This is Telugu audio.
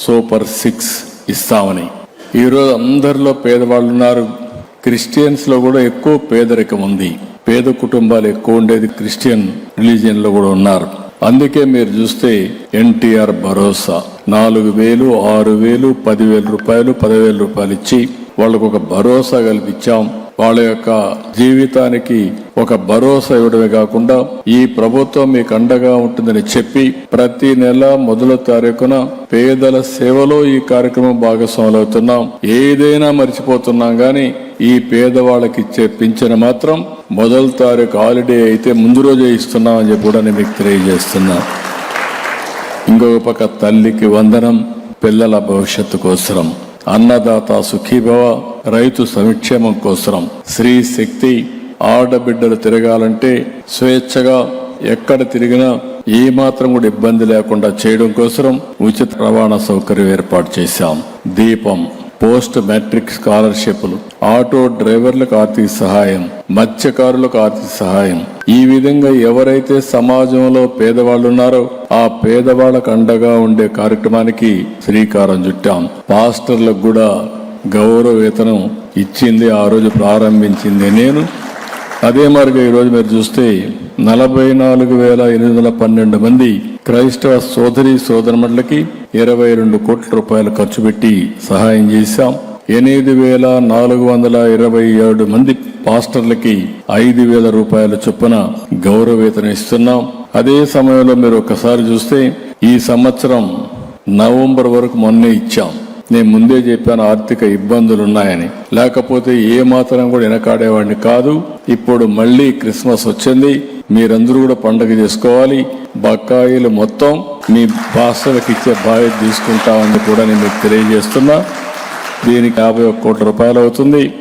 సూపర్ సిక్స్ ఇస్తామని. ఈరోజు అందరిలో పేదవాళ్ళు ఉన్నారు క్రిస్టియన్స్లో కూడా ఎక్కువ పేదరికం ఉంది. పేద కుటుంబాలు ఎక్కువ ఉండేది క్రిస్టియన్ రిలీజియన్లో కూడా ఉన్నారు. అందుకే మీరు చూస్తే ఎన్టీఆర్ భరోసా. నాలుగు వేలు ఆరు వేలు పదివేల రూపాయలు పదివేల రూపాయలు ఇచ్చి వాళ్ళకు ఒక భరోసా కల్పించాం వాళ్ళ యొక్క జీవితానికి ఒక భరోసా ఇవ్వడమే కాకుండా ఈ ప్రభుత్వం మీకు అండగా ఉంటుందని చెప్పి ప్రతి నెల మొదల తారీఖున పేదల సేవలో ఈ కార్యక్రమం భాగస్వాములు అవుతున్నాం ఏదైనా మర్చిపోతున్నాం గాని ఈ పేదవాళ్ళకి ఇచ్చే పింఛను మాత్రం మొదల తారీఖు హాలిడే అయితే ముందు రోజే ఇస్తున్నాం అని చెప్పి కూడా నేను మీకు తెలియజేస్తున్నా. ఇంకొక పక్క తల్లికి వందనం పిల్లల భవిష్యత్తు కోసరం. అన్నదాత సుఖీభవ రైతు సంక్షేమం కోసరం. స్త్రీ శక్తి ఆడబిడ్డలు తిరగాలంటే స్వేచ్ఛగా ఎక్కడ తిరిగినా ఏ మాత్రం కూడా ఇబ్బంది లేకుండా చేయడం కోసం ఉచిత రవాణా సౌకర్యం ఏర్పాటు చేశాం. దీపం. పోస్ట్ మెట్రిక్ స్కాలర్షిప్లు ఆటో డ్రైవర్లకు ఆర్థిక సహాయం మత్స్యకారులకు ఆర్థిక సహాయం. ఈ విధంగా ఎవరైతే సమాజంలో పేదవాళ్ళు ఉన్నారో ఆ పేదవాళ్ళకు అండగా ఉండే కార్యక్రమానికి శ్రీకారం చుట్టాం. పాస్టర్లకు కూడా గౌరవ వేతనం ఇచ్చింది ఆ రోజు ప్రారంభించింది నేను. అదే మరిగా ఈరోజు మీరు చూస్తే నలభై నాలుగు వేల ఎనిమిది వందల పన్నెండు మంది క్రైస్తవ సోదరి సోదరుమణులకి ఇరవై రెండు కోట్ల రూపాయలు ఖర్చు పెట్టి సహాయం చేశాం. ఎనిమిది వేల నాలుగు వందల ఇరవై ఏడు మంది పాస్టర్లకి ఐదు వేల రూపాయల చొప్పున గౌరవేతనం ఇస్తున్నాం. అదే సమయంలో మీరు ఒకసారి చూస్తే ఈ సంవత్సరం నవంబర్ వరకు మొన్నే ఇచ్చాం. నేను ముందే చెప్పాను ఆర్థిక ఇబ్బందులు ఉన్నాయని. లేకపోతే ఏ మాత్రం కూడా వెనకాడేవాడిని కాదు. ఇప్పుడు మళ్ళీ క్రిస్మస్ వచ్చింది. మీరందరూ కూడా పండగ చేసుకోవాలి. బకాయిలు మొత్తం మీ భాషలకు ఇచ్చే బాధ్యత తీసుకుంటామని కూడా నేను మీకు తెలియజేస్తున్నా. దీనికి యాభై ఒక్క కోట్ల రూపాయలు అవుతుంది.